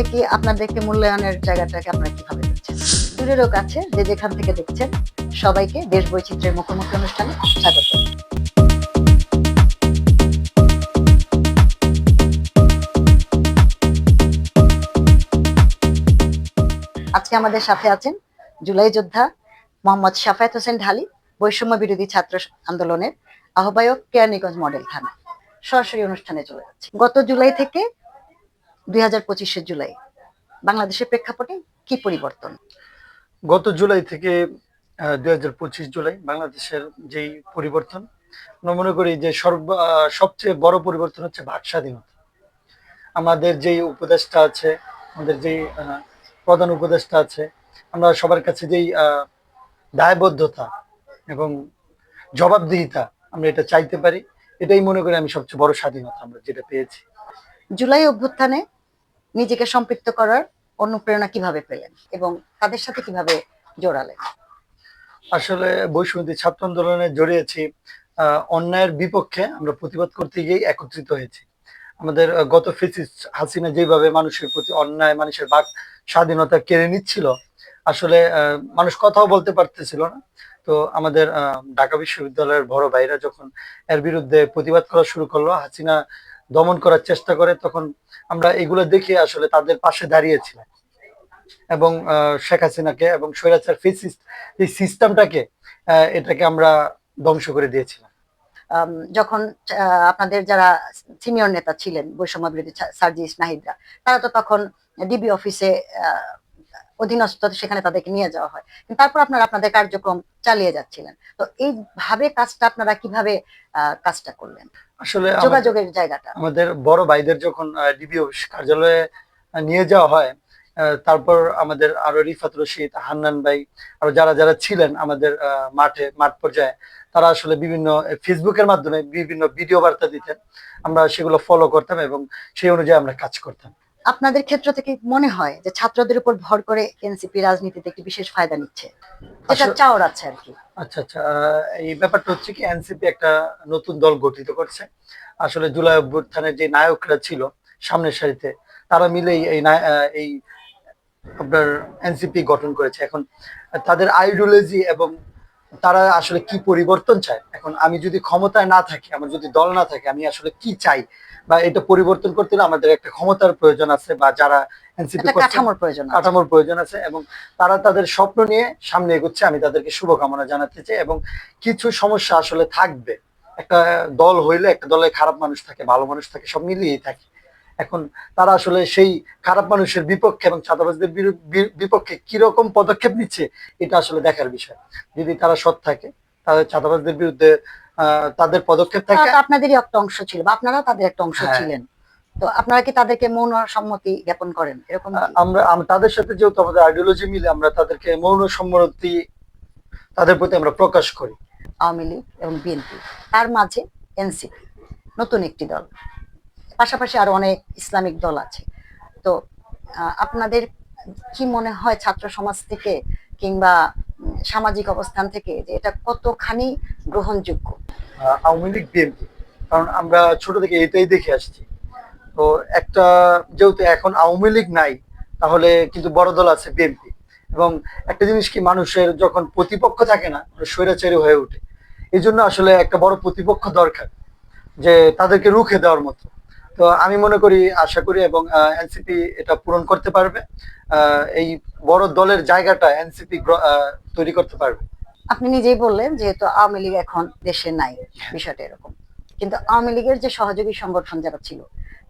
তাহলে কি আপনাদেরকে মূল্যায়নের জায়গাটাকে আপনারা কীভাবে দেখছেন? দূরেরও কাছে যে যেখান থেকে দেখছেন, সবাইকে দেশ বৈচিত্র্যের মুখোমুখি অনুষ্ঠানে স্বাগত। আজকে আমাদের সাথে আছেন জুলাই যোদ্ধা মোহাম্মদ শাফায়াত হোসেন ঢালি, বৈষম্য বিরোধী ছাত্র আন্দোলনের আহ্বায়ক কেরানীগঞ্জ মডেল থানা। সরাসরি অনুষ্ঠানে চলে যাচ্ছে। গত জুলাই থেকে দুই হাজার পঁচিশের জুলাই বাংলাদেশের প্রেক্ষাপটে কি পরিবর্তন? গত জুলাই থেকে দুই হাজার পঁচিশ জুলাই বাংলাদেশের যেই পরিবর্তন আমরা মনে করি যে সর্ব সবচেয়ে বড় পরিবর্তন হচ্ছে ভাগ স্বাধীনতা। আমাদের যেই উপদেষ্টা আছে আমাদের যেই প্রধান উপদেষ্টা আছে আমরা সবার কাছে যেই দায়বদ্ধতা এবং জবাবদিহিতা আমরা এটা চাইতে পারি এটাই মনে করি আমি সবচেয়ে বড় স্বাধীনতা আমরা যেটা পেয়েছি। জুলাই অভ্যুত্থানে নিজেকে সম্পৃক্ত করার অনুপ্রেরণা কীভাবে পেলেন এবং তাদের সাথে কীভাবে জোড়ালেন? আসলে বৈষম্যী ছাত্র আন্দোলনে জড়িয়েছি অন্যায়ের বিপক্ষে আমরা প্রতিবাদ করতে গিয়ে একত্রিত হয়েছি। আমাদের গত ফেসিস হাসিনা যেভাবে মানুষের প্রতি অন্যায়, মানুষের বাক স্বাধীনতা কেড়ে নিচ্ছিল, আসলে মানুষ কথাও বলতে পারতেছিল না। তো আমাদের ঢাকা বিশ্ববিদ্যালয়ের বড় ভাইরা যখন এর বিরুদ্ধে প্রতিবাদ করা শুরু করল, হাসিনা দমন করার চেষ্টা করে, তখন আমরা এগুলো দেখে আসলে তাদের পাশে দাঁড়িয়েছিলাম। এবং শেখ হাসিনাকে এবং স্বৈরাচার ফেসিস্ট এই সিস্টেমটাকে এটাকে আমরা ধ্বংস করে দিয়েছিলাম। যখন আপনাদের যারা সিনিয়র নেতা ছিলেন বৈষম্য বিরোধী সার্জি সার্জিস নাহিদরা, তারা তো তখন ডিবি অফিসে অধীনস্থ সেখানে তাদেরকে নিয়ে যাওয়া হয়। কিন্তু তারপর আপনারা আপনাদের কার্যক্রম চালিয়ে যাচ্ছিলেন। তো এইভাবে কাজটা আপনারা কীভাবে কাজটা করলেন? আসলে যোগাযোগের জায়গাটা। আমাদের বড় ভাইদের যখন ডিবি অফিস কার্যালয়ে নিয়ে যাওয়া হয় তারপর আমাদের আরও রিফাত রশিদ হান্নান ভাই আরও যারা যারা ছিলেন আমাদের মাঠে মাঠ পর্যায়ে তারা আসলে বিভিন্ন ফেসবুকের মাধ্যমে বিভিন্ন ভিডিও বার্তা দিতেন। আমরা সেগুলো ফলো করতাম এবং সেই অনুযায়ী আমরা কাজ করতাম। আপনাদের ক্ষেত্র থেকে মনে হয় যে ছাত্রদের উপর ভর করে এনসিপি রাজনীতিতে একটি বিশেষ ফায়দা নিচ্ছে? এটা চাওয়ার আছে আর কি। আচ্ছা আচ্ছা এই ব্যাপারটা হচ্ছে কি এনসিপি একটা নতুন দল গঠিত করছে। আসলে জুলাই অভ্যুত্থানের যে নায়করা ছিল সামনের সারিতে তারা মিলেই এই এই আপনার এনসিপি গঠন করেছে। এখন তাদের আইডিওলজি এবং তারা আসলে কি পরিবর্তন চায়? এখন আমি যদি ক্ষমতায় না থাকি আমার যদি দল না থাকে আমি আসলে কি চাই? বা এটা পরিবর্তন করতে হলে আমাদের একটা ক্ষমতার প্রয়োজন আছে বা যারা এনসিপি কাঠামোর প্রয়োজন আছে। কাঠামোর প্রয়োজন আছে এবং তারা তাদের স্বপ্ন নিয়ে সামনে এগোচ্ছে। আমি তাদেরকে শুভকামনা জানাতে চাই এবং কিছু সমস্যা আসলে থাকবে। একটা দল হইলে একটা দলে খারাপ মানুষ থাকে ভালো মানুষ থাকে সব মিলিয়েই থাকে। এখন তারা আসলে সেই খারাপ মানুষের বিপক্ষে এবং চাঁদাবাজদের বিপক্ষে কীরকম পদক্ষেপ নিচ্ছে এটা আসলে দেখার বিষয়। যদি তারা সৎ থাকে তাহলে চাঁদাবাজদের বিরুদ্ধে তাদের পদক্ষেপ থাকে। আপনাদেরই একটা অংশ ছিল বা আপনারা তাদের একটা অংশ হ্যাঁ। ছিলেন। তো আপনারা কি তাদেরকে মৌন সম্মতি জ্ঞাপন করেন? এরকম আমরা আম- তাদের সাথে যেহেতু আমাদের আইডিওলজি মিলে আমরা তাদেরকে মৌন সম্মতি তাদের প্রতি আমরা প্রকাশ করি। আওয়ামী লীগ এবং বিএনপি। তার মাঝে এনসিপি নতুন একটি দল। পাশাপাশি আরও অনেক ইসলামিক দল আছে। তো আপনাদের কি মনে হয় ছাত্র সমাজ থেকে কিংবা সামাজিক অবস্থান থেকে যে এটা কতখানি গ্রহণযোগ্য? আওয়ামী লীগ, বিএনপি। কারণ আমরা ছোট থেকে এটাই দেখে আসছি। তো একটা, যেহেতু এখন আওয়ামী লীগ নাই, তাহলে কিন্তু বড় দল আছে বিএনপি। এবং একটা জিনিস কি, মানুষের যখন প্রতিপক্ষ থাকে না স্বৈরাচারী হয়ে ওঠে। এই জন্য আসলে একটা বড় প্রতিপক্ষ দরকার, যে তাদেরকে রুখে দেওয়ার মতো। তো আমি মনে করি আশা করি এবং এনসিপি এটা পূরণ করতে পারবে। এই বড় দলের জায়গাটা এনসিপি তৈরি করতে পারবে। আপনি নিজেই বললেন যেহেতু আওয়ামী লীগ এখন দেশে নাই বিষয়টা এরকম। কিন্তু আওয়ামী লীগের যে সহযোগী সংগঠন যারা ছিল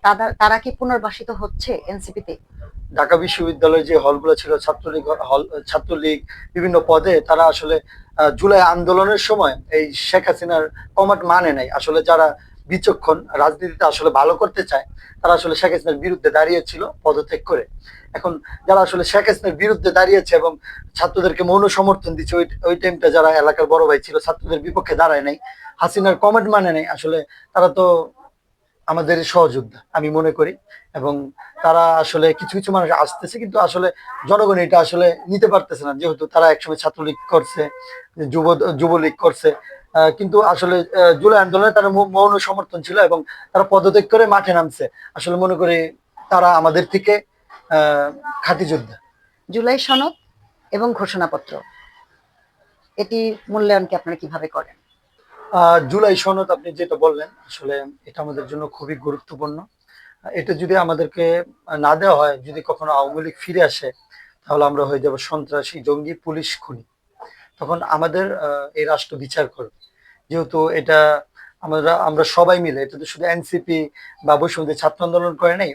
তারা তারা কি পুনর্বাসিত হচ্ছে এনসিপিতে ঢাকা বিশ্ববিদ্যালয়ের যে হলগুলো ছিল ছাত্রলীগ হল ছাত্রলীগ বিভিন্ন পদে তারা আসলে জুলাই আন্দোলনের সময় এই শেখ হাসিনার কমাট মানে নাই। আসলে যারা বিচক্ষণ রাজনীতিতে আসলে ভালো করতে চায়, তারা আসলে শেখ হাসিনার বিরুদ্ধে দাঁড়িয়েছিল পদত্যাগ করে। এখন যারা আসলে শেখ হাসিনার বিরুদ্ধে দাঁড়িয়েছে এবং ছাত্রদেরকে মৌন সমর্থন দিচ্ছে, ওই ওই টাইমটা যারা এলাকার বড় ভাই ছিল, ছাত্রদের বিপক্ষে দাঁড়ায় নাই, হাসিনার কমেন্ট মানে নাই। আসলে তারা তো আমাদের সহযোদ্ধা, আমি মনে করি। এবং তারা আসলে কিছু কিছু মানুষ আসতেছে, কিন্তু আসলে জনগণ এটা আসলে নিতে পারতেছে না। যেহেতু তারা একসময় ছাত্রলীগ করছে, যুব, যুবলীগ করছে কিন্তু আসলে জুলাই আন্দোলনে তারা মৌন সমর্থন ছিল এবং তারা পদত্যাগ করে মাঠে নামছে। আসলে মনে করি তারা আমাদের থেকে আহ, খাঁটি যোদ্ধা জুলাই সনদ এবং ঘোষণাপত্র এটি মূল্যায়নকে আপনারা কীভাবে করেন? আহ, জুলাই সনদ আপনি যেটা বললেন আসলে এটা আমাদের জন্য খুবই গুরুত্বপূর্ণ। এটা যদি আমাদেরকে না দেওয়া হয় যদি কখনো আওয়ামী লীগ ফিরে আসে তাহলে আমরা হয়ে যাব সন্ত্রাসী জঙ্গি পুলিশ খুনি। তখন আমাদের এই রাষ্ট্র বিচার করবে। যেহেতু এটা আমরা আমরা সবাই মিলে, এটা তো শুধু এনসিপি বা বৈষম্য ছাত্র আন্দোলন করে নেই,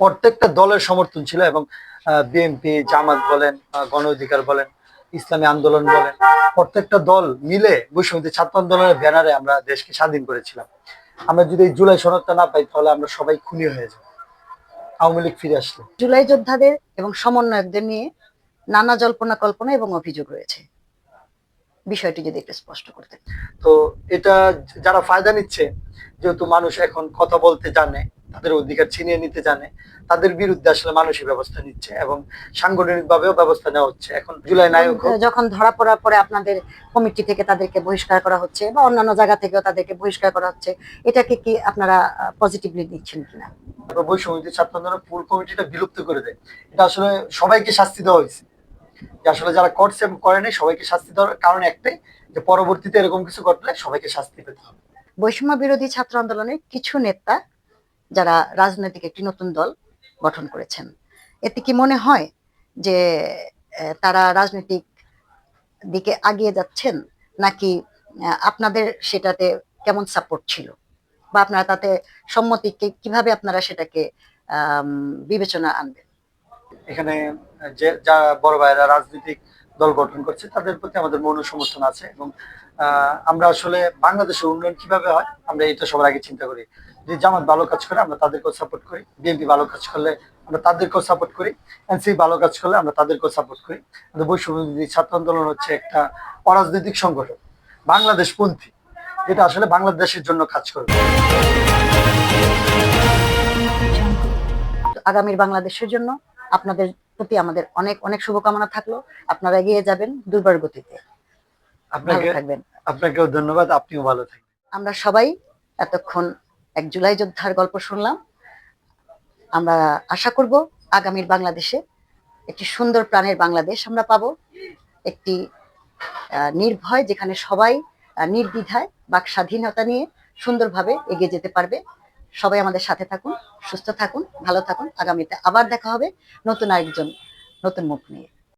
প্রত্যেকটা দলের সমর্থন ছিল এবং বিএনপি জামাত বলেন গণ অধিকার বলেন, ইসলামী আন্দোলন বলেন, প্রত্যেকটা দল মিলে বৈষম্য ছাত্র আন্দোলনের ব্যানারে আমরা দেশকে স্বাধীন করেছিলাম। আমরা যদি এই জুলাই সনদটা না পাই, তাহলে আমরা সবাই খুনি হয়ে যাব। আওয়ামী লীগ ফিরে আসলে। জুলাই যোদ্ধাদের এবং সমন্বয়কদের নিয়ে নানা জল্পনা কল্পনা এবং অভিযোগ রয়েছে। বিষয়টি যদি একটু স্পষ্ট করতেন তো এটা যারা ফায়দা নিচ্ছে যেহেতু মানুষ এখন কথা বলতে জানে তাদের অধিকার ছিনিয়ে নিতে জানে তাদের বিরুদ্ধে আসলে মানুষই ব্যবস্থা নিচ্ছে এবং সাংগঠনিক ভাবেও ব্যবস্থা নেওয়া হচ্ছে। এখন জুলাই নায়ক যখন ধরা পড়ার পরে আপনাদের কমিটি থেকে তাদেরকে বহিষ্কার করা হচ্ছে বা অন্যান্য জায়গা থেকেও তাদেরকে বহিষ্কার করা হচ্ছে এটাকে কি আপনারা পজিটিভলি নিচ্ছেন কিনা? বৈষম্য ছাত্র পুর কমিটিটা বিলুপ্ত করে দেয়। এটা আসলে সবাইকে শাস্তি দেওয়া হয়েছে। যে আসলে যারা করছে এবং করে নাই সবাইকে শাস্তি দেওয়ার কারণ একটাই যে পরবর্তীতে এরকম কিছু ঘটলে সবাইকে শাস্তি পেতে হবে। বৈষম্য বিরোধী ছাত্র আন্দোলনের কিছু নেতা যারা রাজনৈতিক একটি নতুন দল গঠন করেছেন এতে কি মনে হয় যে তারা রাজনৈতিক দিকে আগিয়ে যাচ্ছেন নাকি আপনাদের সেটাতে কেমন সাপোর্ট ছিল? বা আপনারা তাতে সম্মতিকে কীভাবে আপনারা সেটাকে বিবেচনা আনবেন? এখানে যে যারা বড় ভাইরা রাজনৈতিক দল গঠন করছে, তাদের প্রতি আমাদের মৌন সমর্থন আছে এবং আমরা আসলে বাংলাদেশের উন্নয়ন কীভাবে হয়, আমরা এটা সবার আগে চিন্তা করি। যে জামাত ভালো কাজ করে, আমরা তাদেরকেও সাপোর্ট করি। বিএনপি ভালো কাজ করলে আমরা তাদেরকেও সাপোর্ট করি। এনসি ভালো কাজ করলে আমরা তাদেরকেও সাপোর্ট করি। বৈষম্যবিরোধী ছাত্র আন্দোলন হচ্ছে একটা অরাজনৈতিক সংগঠন বাংলাদেশ পন্থী যেটা আসলে বাংলাদেশের জন্য কাজ করবে আগামীর বাংলাদেশের জন্য আপনাদের প্রতি আমাদের অনেক অনেক শুভকামনা থাকল। আপনারা এগিয়ে যাবেন দুর্বার গতিতে। ভালো থাকবেন। আপনাকেও ধন্যবাদ আপনিও ভালো থাকবেন। আমরা সবাই এতক্ষণ এক জুলাই যোদ্ধার গল্প শুনলাম। আমরা আশা করব আগামীর বাংলাদেশে একটি সুন্দর প্রাণের বাংলাদেশ আমরা পাবো। একটি নির্ভয় যেখানে সবাই নির্দ্বিধায় বাক স্বাধীনতা নিয়ে সুন্দরভাবে এগিয়ে যেতে পারবে। সবাই আমাদের সাথে থাকুন, সুস্থ থাকুন, ভালো থাকুন। আগামীতে আবার দেখা হবে নতুন আরেকজন, নতুন মুখ নিয়ে।